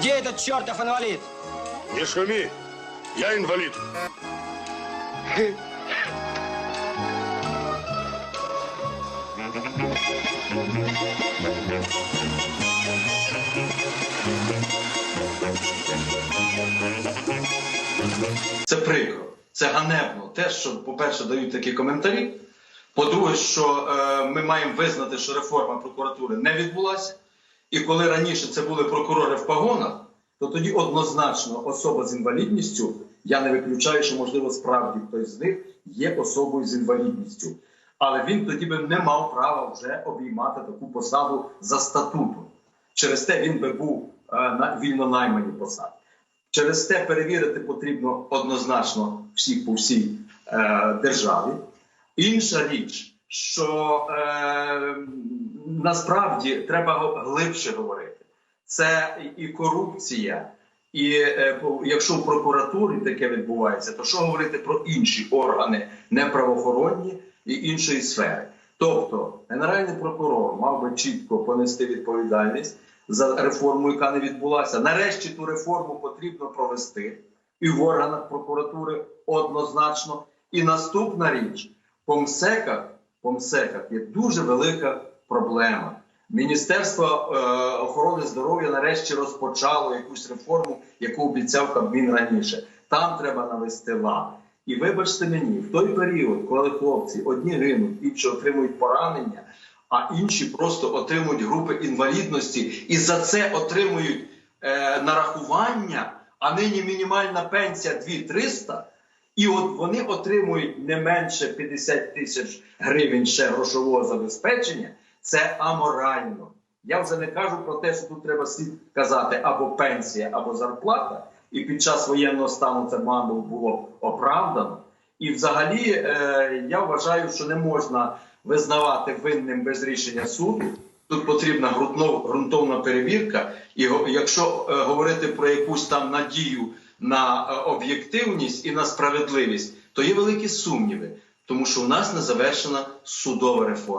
Где этот чертов инвалид? Не шуми, я инвалид. Це прикро, це ганебно. Те, що, по-перше, дають такі коментарі. По-друге, що е, ми маємо визнати, що реформа прокуратури не відбулася. І коли раніше це були прокурори в погонах, то тоді однозначно особа з інвалідністю, я не виключаю, що можливо справді хтось з них є особою з інвалідністю. Але він тоді би не мав права вже обіймати таку посаду за статутом. Через те він би був е, на вільно найманій посаді. Через те перевірити потрібно однозначно всіх по всій е, державі. Інша річ, що е, насправді треба глибше говорити. Це і корупція, і е, якщо в прокуратурі таке відбувається, то що говорити про інші органи неправоохоронні і іншої сфери? Тобто, генеральний прокурор мав би чітко понести відповідальність за реформу, яка не відбулася. Нарешті ту реформу потрібно провести і в органах прокуратури однозначно. І наступна річ по МСЕКах, по МСЕКах є дуже велика проблема. Міністерство е, охорони здоров'я нарешті розпочало якусь реформу, яку обіцяв Кабмін раніше. Там треба навести лад. І вибачте мені, в той період, коли хлопці одні гинуть, інші отримують поранення, а інші просто отримують групи інвалідності і за це отримують е, нарахування, а нині мінімальна пенсія 2300, і от вони отримують не менше 50 тисяч гривень ще грошового забезпечення. Це аморально. Я вже не кажу про те, що тут треба слід казати або пенсія, або зарплата. І під час воєнного стану це мабуть було оправдано. І взагалі е, я вважаю, що не можна визнавати винним без рішення суду. Тут потрібна ґрунтовна перевірка. І якщо е, говорити про якусь там надію на е, об'єктивність і на справедливість, то є великі сумніви, тому що у нас не завершена судова реформа.